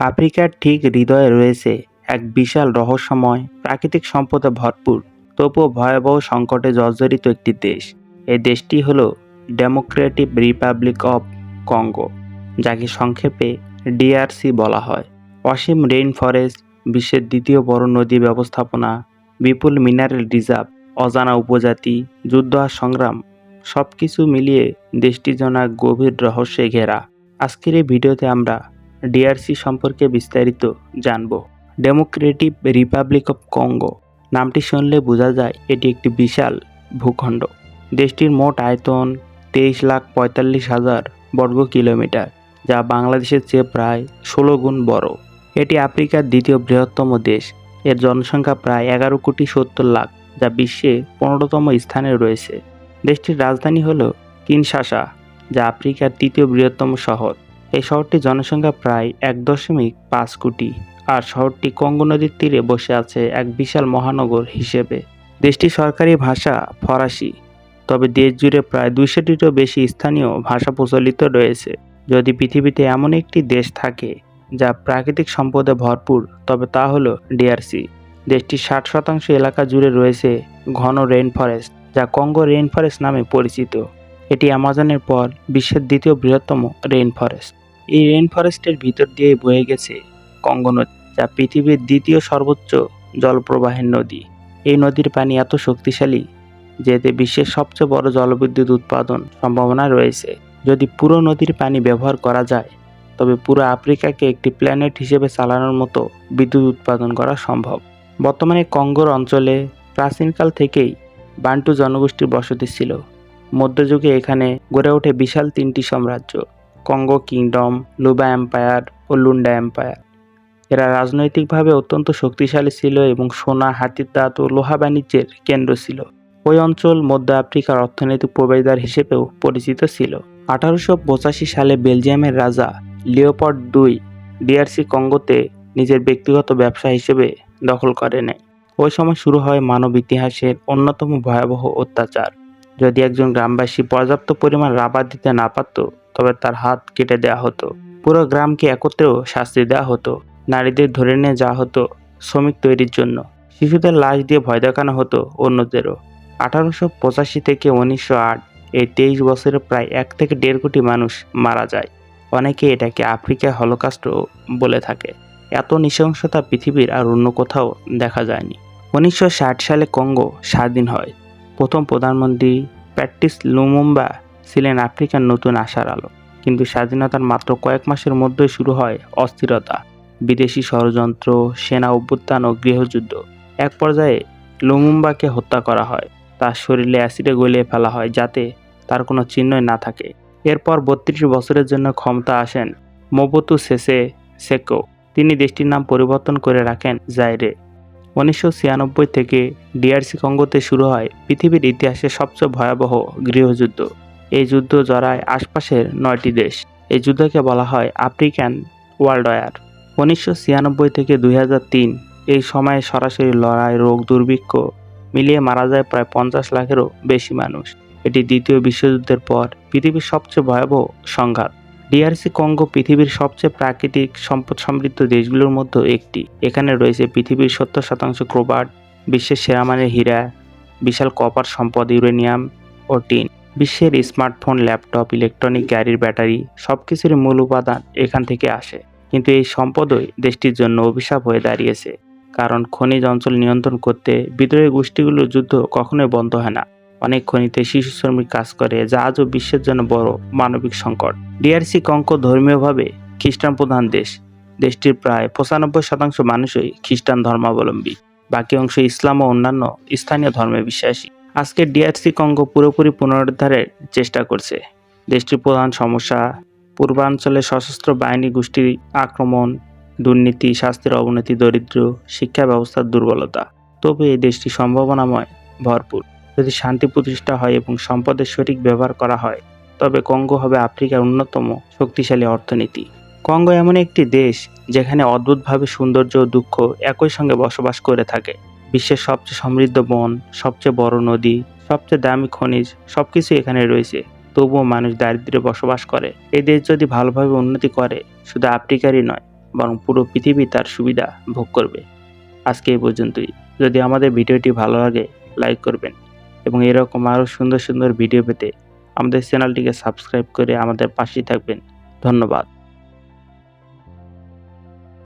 আফ্রিকার ঠিক হৃদয়ে রয়েছে এক বিশাল রহস্যময়, প্রাকৃতিক সম্পদে ভরপুর, তবুও ভয়াবহ সংকটে জর্জরিত একটি দেশ। এই দেশটি হল ডেমোক্রেটিক রিপাবলিক অফ কঙ্গো যাকে সংক্ষেপে ডিআরসি বলা হয়। অসীম রেইন ফরেস্ট বিশ্বের দ্বিতীয় বড় নদী ব্যবস্থাপনা, বিপুল মিনারেল রিজার্ভ অজানা উপজাতি, যুদ্ধ আর সংগ্রাম সব কিছু মিলিয়ে দেশটি এক গভীর রহস্যে ঘেরা। আজকের এই ভিডিওতে আমরা ডিআরসি সম্পর্কে বিস্তারিত জানব। ডেমোক্রেটিক রিপাবলিক অফ কঙ্গো নামটি শুনলে বোঝা যায় এটি একটি বিশাল ভূখণ্ড। দেশটির মোট আয়তন তেইশ লাখ পঁয়তাল্লিশ হাজার বর্গ কিলোমিটার, যা বাংলাদেশের চেয়ে প্রায় ষোলো গুণ বড়। এটি আফ্রিকার দ্বিতীয় বৃহত্তম দেশ। এর জনসংখ্যা প্রায় এগারো কোটি সত্তর লাখ, যা বিশ্বে পনেরোতম স্থানে রয়েছে। দেশটির রাজধানী হল কিনশাসা যা আফ্রিকার তৃতীয় বৃহত্তম শহর। এই শহরটির জনসংখ্যা প্রায় এক দশমিক পাঁচ কোটি, আর শহরটি কঙ্গো নদীর তীরে বসে আছে এক বিশাল মহানগর হিসেবে। দেশটির সরকারি ভাষা ফরাসি, তবে দেশ জুড়ে প্রায় দুইশোটিরও বেশি স্থানীয় ভাষা প্রচলিত রয়েছে। যদি পৃথিবীতে এমন একটি দেশ থাকে, যা প্রাকৃতিক সম্পদে ভরপুর, তবে তা হলো ডিআরসি। দেশটির ষাট শতাংশ এলাকা জুড়ে রয়েছে ঘন রেইন ফরেস্ট যা কঙ্গো রেইন ফরেস্ট নামে পরিচিত। এটি অ্যামাজনের পর বিশ্বের দ্বিতীয় বৃহত্তম রেইন ফরেস্ট এই রেইন ফরেস্টের ভিতর দিয়ে বয়ে গেছে কঙ্গো নদী যা পৃথিবীর দ্বিতীয় সর্বোচ্চ জলপ্রবাহের নদী। এই নদীর পানি এত শক্তিশালী যে এতে বিশ্বের সবচেয়ে বড় জলবিদ্যুৎ উৎপাদন সম্ভাবনা রয়েছে। যদি পুরো নদীর পানি ব্যবহার করা যায়, তবে পুরো আফ্রিকাকে একটি প্ল্যানেট হিসেবে চালানোর মতো বিদ্যুৎ উৎপাদন করা সম্ভব। বর্তমানে কঙ্গোর অঞ্চলে প্রাচীনকাল থেকেই বান্টু জনগোষ্ঠীর বসতি ছিল। মধ্যযুগে এখানে গড়ে ওঠে বিশাল তিনটি সাম্রাজ্য। কঙ্গো কিংডম লুবা এম্পায়ার ও লুন্ডা এম্পায়ার এরা রাজনৈতিকভাবে অত্যন্ত শক্তিশালী ছিল এবং সোনা, হাতির দাঁত ও লোহা বাণিজ্যের কেন্দ্র ছিল। ওই অঞ্চল মধ্য আফ্রিকার অর্থনৈতিক প্রবেশদ্বার হিসেবেও পরিচিত ছিল। আঠারোশো পঁচাশি সালে বেলজিয়ামের রাজা লিওপট দুই ডিআরসি কঙ্গোতে নিজের ব্যক্তিগত ব্যবসা হিসেবে দখল করে নেয়। ওই সময় শুরু হয় মানব ইতিহাসের অন্যতম ভয়াবহ অত্যাচার। যদি একজন গ্রামবাসী পর্যাপ্ত পরিমাণ রাবার দিতে না পারত, তবে তার হাত কেটে দেওয়া হতো। পুরো গ্রামকে একত্রেও শাস্তি দেওয়া হতো। নারীদের ধরে নিয়ে যাওয়া হতো শ্রমিক তৈরির জন্য। শিশুদের লাশ দিয়ে ভয় দেখানো হতো অন্যদেরও। আঠারোশো পঁচাশি থেকে উনিশশো আট এই তেইশ বছরে প্রায় এক থেকে দেড় কোটি মানুষ মারা যায়। অনেকে এটাকে আফ্রিকা হলোকাস্ট বলে থাকে। এত নৃশংসতা পৃথিবীর আর অন্য কোথাও দেখা যায়নি। উনিশশো ষাট সালে কঙ্গো স্বাধীন হয়। প্রথম প্রধানমন্ত্রী প্যাট্রিস লুমুম্বা ছিলেন আফ্রিকার নতুন আশার আলো। কিন্তু স্বাধীনতার মাত্র কয়েক মাসের মধ্যেই শুরু হয় অস্থিরতা, বিদেশি ষড়যন্ত্র, সেনা অভ্যুত্থান ও গৃহযুদ্ধ। এক পর্যায়ে লুমুম্বাকে হত্যা করা হয়। তার শরীরে অ্যাসিডে গলিয়ে ফেলা হয় যাতে তার কোনো চিহ্নই না থাকে। এরপর বত্রিশ বছরের জন্য ক্ষমতা আসেন মোবতু শেষে সেকো। তিনি দেশটির নাম পরিবর্তন করে রাখেন জাইরে। উনিশশো ছিয়ানব্বই থেকে ডিআরসি কঙ্গোতে শুরু হয় পৃথিবীর ইতিহাসে সবচেয়ে ভয়াবহ গৃহযুদ্ধ। এই যুদ্ধ জড়ায় আশপাশের নয়টি দেশ। এই যুদ্ধকে বলা হয় আফ্রিকান ওয়ার্ল্ড ওয়ার উনিশশো ছিয়ানব্বই থেকে দুই হাজার তিন এই সময়ে সরাসরি লড়াই, রোগ, দুর্ভিক্ষ মিলিয়ে মারা যায় প্রায় পঞ্চাশ লাখেরও বেশি মানুষ। এটি দ্বিতীয় বিশ্বযুদ্ধের পর পৃথিবীর সবচেয়ে ভয়াবহ সংঘাত। ডিআরসি কঙ্গো পৃথিবীর সবচেয়ে প্রাকৃতিক সম্পদ সমৃদ্ধ দেশগুলোর মধ্যে একটি। এখানে রয়েছে পৃথিবীর সত্তর শতাংশ ক্রোবার্ট বিশ্বের সেরা মানের হীরা, বিশাল কপার সম্পদ, ইউরেনিয়াম ও টিন। বিশ্বের স্মার্টফোন, ল্যাপটপ, ইলেকট্রনিক গাড়ির ব্যাটারি সব কিছুরই মূল উপাদান এখান থেকে আসে। কিন্তু এই সম্পদই দেশটির জন্য অভিশাপ হয়ে দাঁড়িয়েছে। কারণ খনিজ অঞ্চল নিয়ন্ত্রণ করতে বিদ্রোহী গোষ্ঠীগুলোর যুদ্ধ কখনোই বন্ধ হয় না। অনেক খনিতে শিশু শ্রমিক কাজ করে, যা আজও বিশ্বের জন্য বড় মানবিক সংকট। ডিআরসি কঙ্ক ধর্মীয়ভাবে খ্রিস্টান প্রধান দেশ। দেশটির প্রায় পঁচানব্বই শতাংশ মানুষই খ্রিস্টান ধর্মাবলম্বী। বাকি অংশ ইসলাম ও অন্যান্য স্থানীয় ধর্মে বিশ্বাসী। আজকে ডিআরসি কঙ্গ পুরোপুরি পুনরুদ্ধারের চেষ্টা করছে। দেশটির প্রধান সমস্যা, পূর্বাঞ্চলে সশস্ত্র বাহিনী গোষ্ঠীর আক্রমণ, দুর্নীতি স্বাস্থ্যের অবনতি, দরিদ্র শিক্ষা ব্যবস্থার দুর্বলতা। তবে এই দেশটি সম্ভাবনাময় ভরপুর। যদি শান্তি প্রতিষ্ঠা হয় এবং সম্পদের সঠিক ব্যবহার করা হয়, তবে কঙ্গো হবে আফ্রিকার অন্যতম শক্তিশালী অর্থনীতি। কঙ্গো এমন একটি দেশ যেখানে অদ্ভুতভাবে সৌন্দর্য ও দুঃখ একই সঙ্গে বসবাস করে থাকে। বিশ্বের সবচেয়ে সমৃদ্ধ বন, সবচেয়ে বড় নদী, সবচেয়ে দামি খনিজ সব সবকিছু এখানে রয়েছে। তবুও মানুষ দারিদ্র্যে বসবাস করে। এই দেশ যদি ভালোভাবে উন্নতি করে, শুধু আফ্রিকারই নয়, বরং পুরো পৃথিবী তার সুবিধা ভোগ করবে। আজকে এই পর্যন্তই। যদি আমাদের ভিডিওটি ভালো লাগে, লাইক করবেন। এবং এরকম আরও সুন্দর সুন্দর ভিডিও পেতে আমাদের চ্যানেলটিকে সাবস্ক্রাইব করে আমাদের পাশেই থাকবেন। ধন্যবাদ।